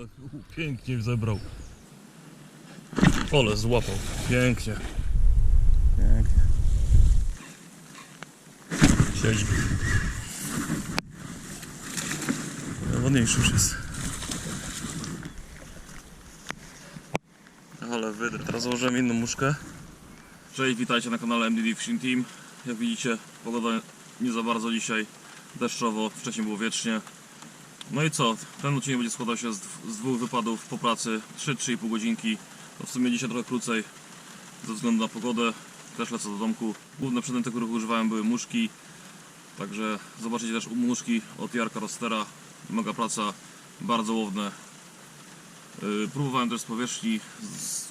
Ale pięknie zebrał. Ole złapał. Pięknie. Pięknie. Siedzi. Ładniejszy już jest. Ale wydry. Teraz inną muszkę. Cześć, witajcie na kanale MDD Fishing Team. Jak widzicie, pogoda nie za bardzo dzisiaj. Deszczowo, wcześniej było wiecznie. No i co? Ten odcinek będzie składał się z, dw- z dwóch wypadów po pracy, 3-3,5 godzinki. To w sumie dzisiaj trochę krócej ze względu na pogodę. Też lecę do domku. Główne przedmioty, których używałem były muszki. Także zobaczycie też muszki od Jarka Rostera. Mega praca, bardzo łowne. Yy, Próbowałem też z powierzchni.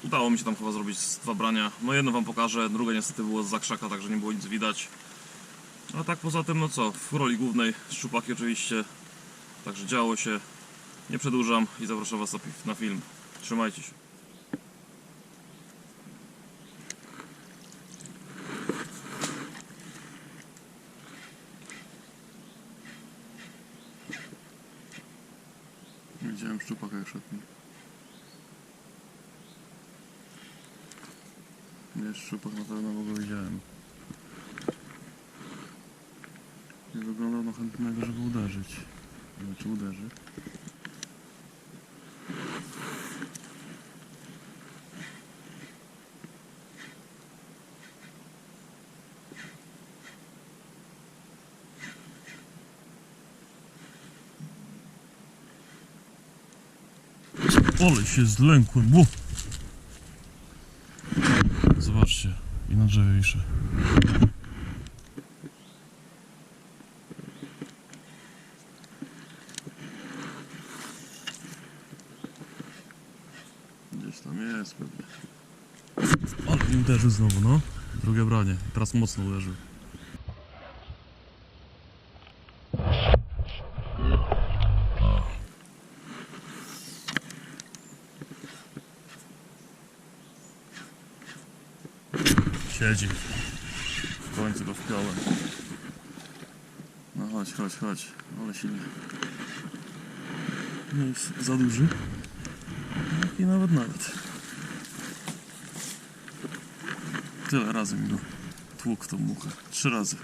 Udało mi się tam chyba zrobić dwa brania. No jedno wam pokażę, drugie niestety było z zakrzaka, także nie było nic widać. A tak poza tym, no co, w roli głównej szczupaki oczywiście. Także działo się. Nie przedłużam i zapraszam Was na film. Trzymajcie się. Widziałem szczupaka jak szedł. Nie, szczupak na pewno go widziałem. Nie wyglądał na chętnego, żeby uderzyć. Znaczy uderzy. Ale się zlękłem. Ło! Zobaczcie, i na drzewie wiszę. Gdzieś tam jest pewnie. Ale mi uderzył znowu, no. Drugie branie. Teraz mocno uderzył. Siedzi. W końcu go wpiąłem. No chodź, chodź, chodź. Ale silnie. Nie jest za duży. I nawet nawet. Tyle razy mi w tą muchę. Trzy razy.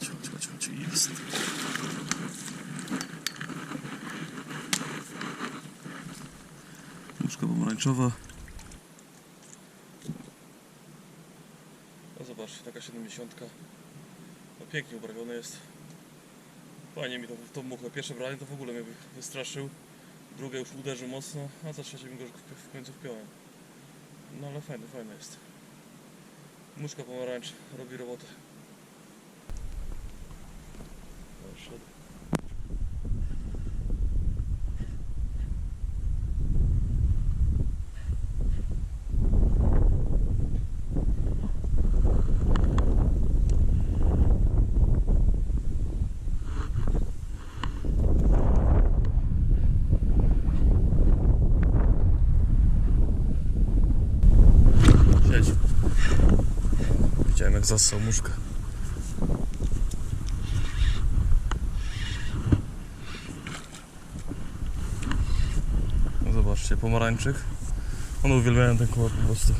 Chodź, chodź, chodź. Jest. Muszka pomarańczowa. No zobacz, taka 70. No pięknie uprawiony jest. Fajnie mi to tą muchę. Pierwsze branie to w ogóle mnie wy- wystraszył. Drugie już uderzył mocno, a za trzecie mi go w końcu wpiąłem. No ale fajny, fajny jest. Muszka pomarańcz robi robotę. Poszedł. Siedź. Widziałem jak zassał muszkę. Zobaczcie, pomarańczyk. One uwielbiają ten kolor po prostu.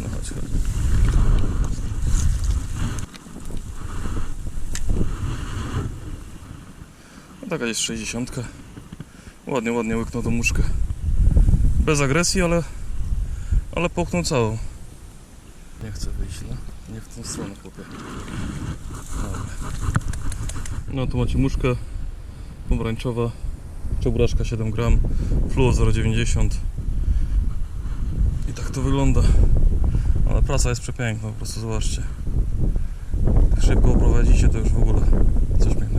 No chodź, chodź. No taka jest 60. Ładnie, ładnie łyknął tą muszkę. Bez agresji, ale ale połknął całą. Nie chcę wyjść, no. Nie w tą stronę chłopie. Dobra. No tu macie muszkę pomarańczowa, czeburaszka 7 gram, fluo 0,90 i tak to wygląda. Ale praca jest przepiękna, po prostu zobaczcie. Szybko oprowadzicie, to już w ogóle coś pięknego.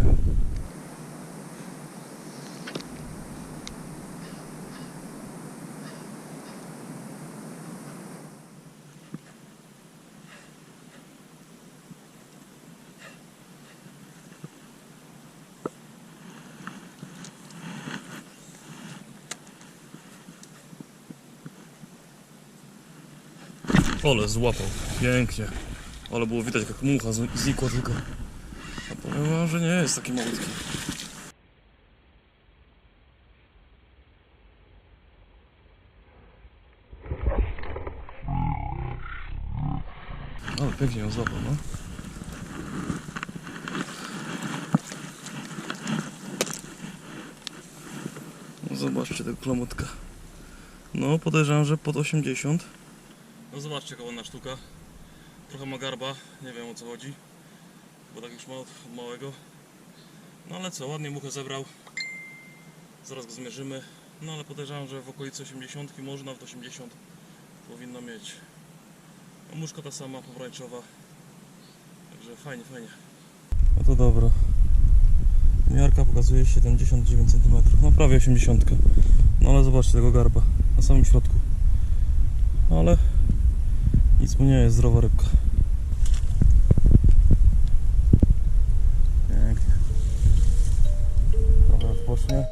Ole, złapał. Pięknie. Ale było widać jak mucha znikła tylko. A powiem wam, że nie jest taki malutki. Ale pięknie ją złapał, no. No Zobaczcie tego klamotka. No, podejrzewam, że pod 80. No zobaczcie, koło sztuka. Trochę ma garba, nie wiem o co chodzi. Bo tak już ma od małego. No ale co, ładnie muchę zebrał. Zaraz go zmierzymy. No ale podejrzewam, że w okolicy 80, może nawet 80 powinno mieć. A muszka ta sama, pomarańczowa. Także fajnie, fajnie. No to dobra. Miarka pokazuje 79 cm. No prawie 80. No ale zobaczcie tego garba na samym środku. Ale nic mu nie jest, zdrowa rybka. Pięknie. Trochę odpocznie.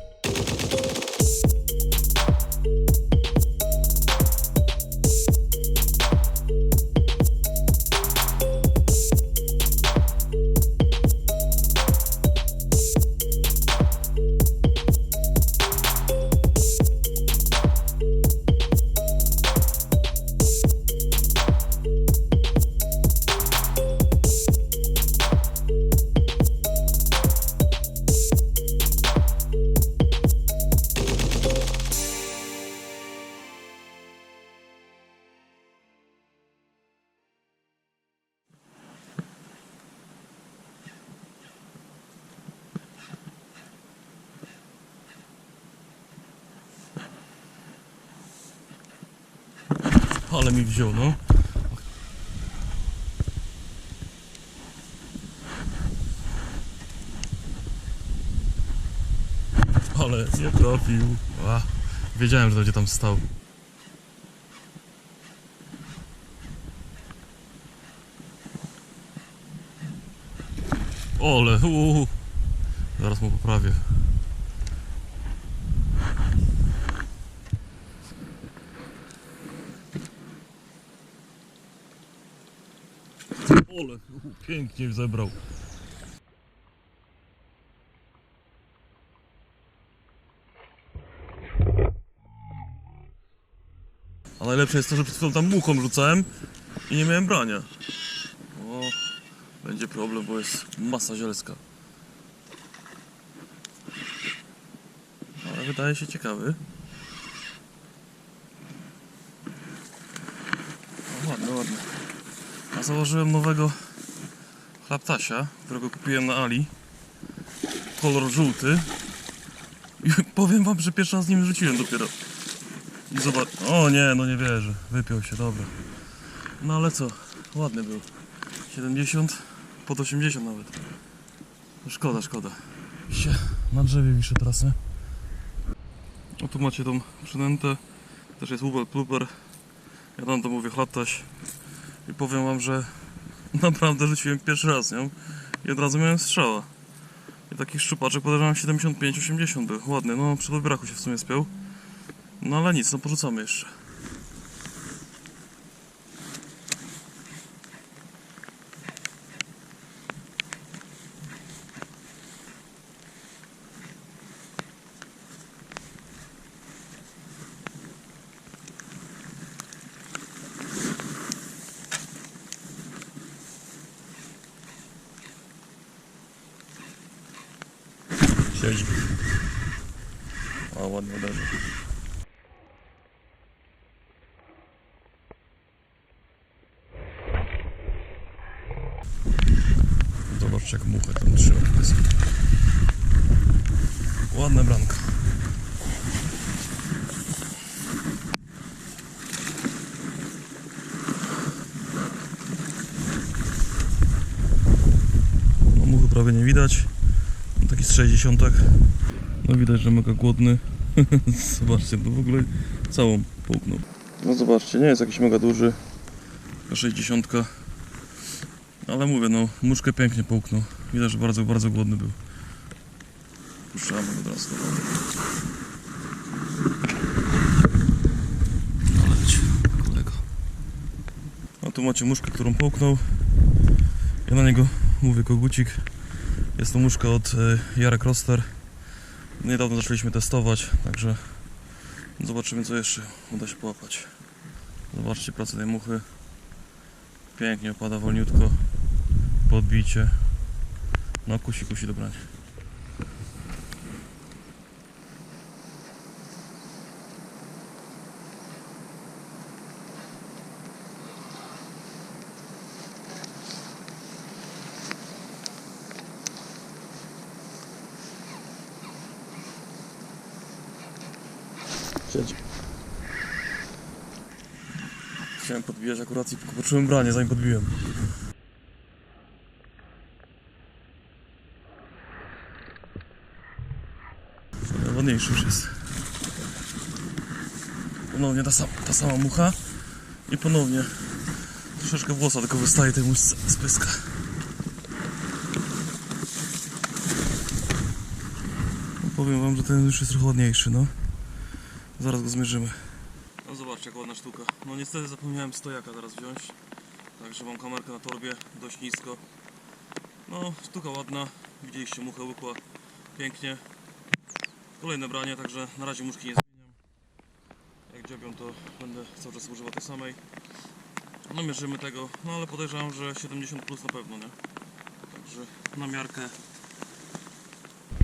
Ale mi wziął, no. Ale nie trafił. A, wiedziałem, że będzie tam stał. Ole, uuu. Zaraz mu poprawię. Ole, pięknie zebrał. A najlepsze jest to, że przed chwilą tam muchą rzucałem i nie miałem brania. O, będzie problem, bo jest masa zielska. Ale wydaje się ciekawy. O, ładny, ładny. A założyłem nowego chlaptasia, którego kupiłem na Ali. Kolor żółty. I powiem wam, że pierwszy raz z nim rzuciłem dopiero. I zobacz. O nie, no nie wierzę. Wypiął się, dobra. No ale co? Ładny był. 70 pod 80 nawet. No Szkoda, szkoda. Się na drzewie wiszę trasę. O tu macie tą przynętę. Też jest Ubel Pluper. Ja tam to mówię chlaptaś. I powiem wam, że naprawdę rzuciłem pierwszy raz nią i od razu miałem strzała. I taki szczupaczek podejrzewam 75-80 był. Ładny, no przy braku się w sumie spiął. No ale nic, no porzucamy jeszcze. Siedzi. O, ładnie uderzył. Zobaczcie jak muchę tam trzyma. No muchy prawie nie widać. Taki z 60. No widać, że mega głodny. zobaczcie, to w ogóle całą połknął. No zobaczcie, nie jest jakiś mega duży. Taka 60. Ale mówię, no muszkę pięknie połknął. Widać, że bardzo, bardzo głodny był. Puszczamy go teraz do wody. No leć, kolego. tu macie muszkę, którą połknął. Ja na niego mówię kogucik. Jest to muszka od e, Jarek Roster. Niedawno zaczęliśmy testować, także zobaczymy co jeszcze uda się połapać. Zobaczcie pracę tej muchy. Pięknie opada wolniutko. Podbicie. No kusi, kusi dobranie. Siedzi. Chciałem podbijać akurat i poczułem branie, zanim podbiłem. Najładniejszy już jest. Ponownie ta, sam, ta sama mucha i ponownie troszeczkę włosa tylko wystaje tej muszce z pyska. Powiem wam, że ten już jest trochę ładniejszy, no. Zaraz go zmierzymy. No zobaczcie, jak ładna sztuka. No niestety zapomniałem stojaka teraz wziąć. Także mam kamerkę na torbie, dość nisko. No, sztuka ładna. Widzieliście, muchę łykła pięknie. Kolejne branie, także na razie muszki nie zmieniam. Jak dziobią, to będę cały czas używał tej samej. No mierzymy tego, no ale podejrzewam, że 70 plus na pewno, nie? Także na miarkę.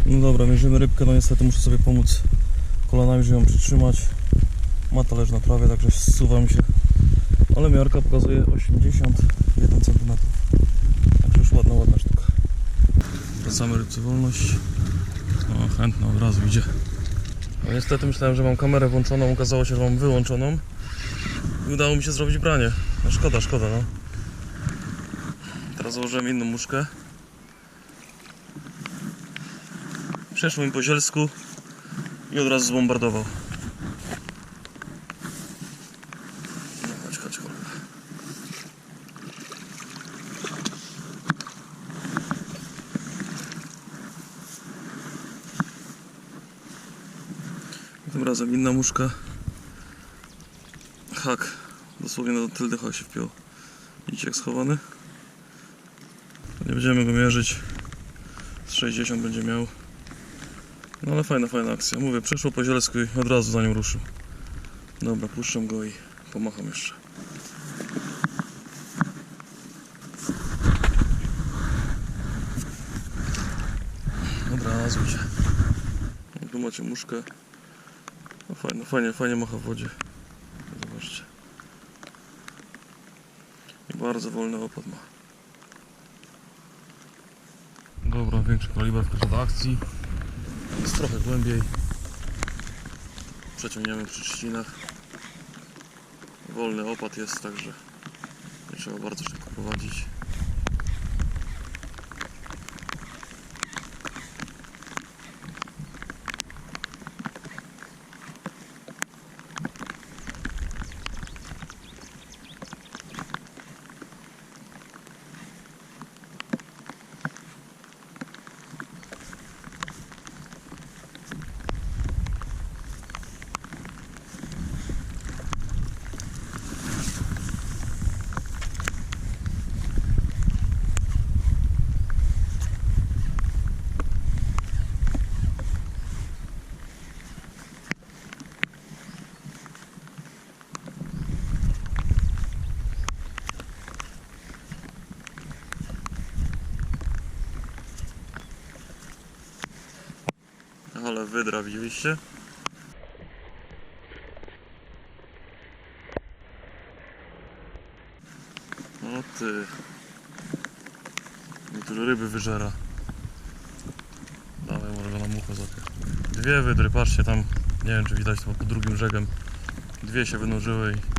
No dobra, mierzymy rybkę, no niestety muszę sobie pomóc kolanami, żeby ją przytrzymać. Ma talerz na trawie, także zsuwa mi się. Ale miarka pokazuje 81 cm. Także już ładna, ładna sztuka. Wracamy rybce wolność. No, chętna od razu idzie. No niestety myślałem, że mam kamerę włączoną, okazało się, że mam wyłączoną. I udało mi się zrobić branie. No szkoda, szkoda, no. Teraz założyłem inną muszkę. Przeszło mi po zielsku i od razu zbombardował. Tym razem inna muszka. Hak. Dosłownie na tylny hak się wpiął. Widzicie jak schowany? Nie będziemy go mierzyć. Z 60 będzie miał. No ale fajna, fajna akcja. Mówię, przeszło po zielsku i od razu za nim ruszył. Dobra, puszczam go i pomacham jeszcze. Dobra. No, Tu macie muszkę. No fajnie, fajnie, fajnie macha w wodzie. Zobaczcie. I bardzo wolny opad ma. Dobra, większy kaliber wkracza do akcji. Jest trochę głębiej. Przeciągniemy przy trzcinach. Wolny opad jest, także nie trzeba bardzo szybko prowadzić. Ale wydra, widzieliście? O ty. Niektóre ryby wyżera. Dawaj, może go na muchę złapie. Dwie wydry, patrzcie tam. Nie wiem czy widać to pod drugim brzegiem. Dwie się wynurzyły i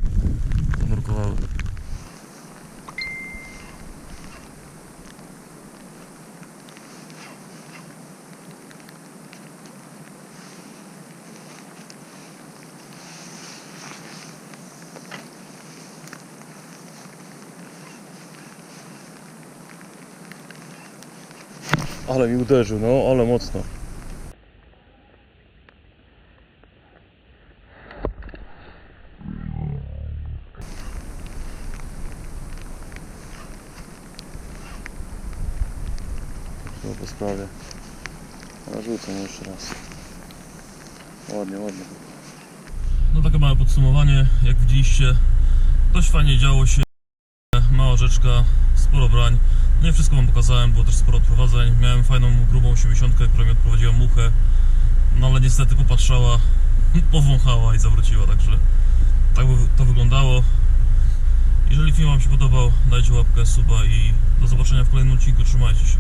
Ale mi uderzył, no, ale mocno. Chyba po sprawie. Rzucę jeszcze raz. Ładnie, ładnie. No takie małe podsumowanie, jak widzieliście, dość fajnie działo się. Mała rzeczka, sporo brań. Nie wszystko wam pokazałem, było też sporo odprowadzeń. Miałem fajną, grubą 80, która mi odprowadziła muchę. No ale niestety popatrzała, powąchała i zawróciła, także tak to wyglądało. Jeżeli film wam się podobał, dajcie łapkę, suba i do zobaczenia w kolejnym odcinku. Trzymajcie się.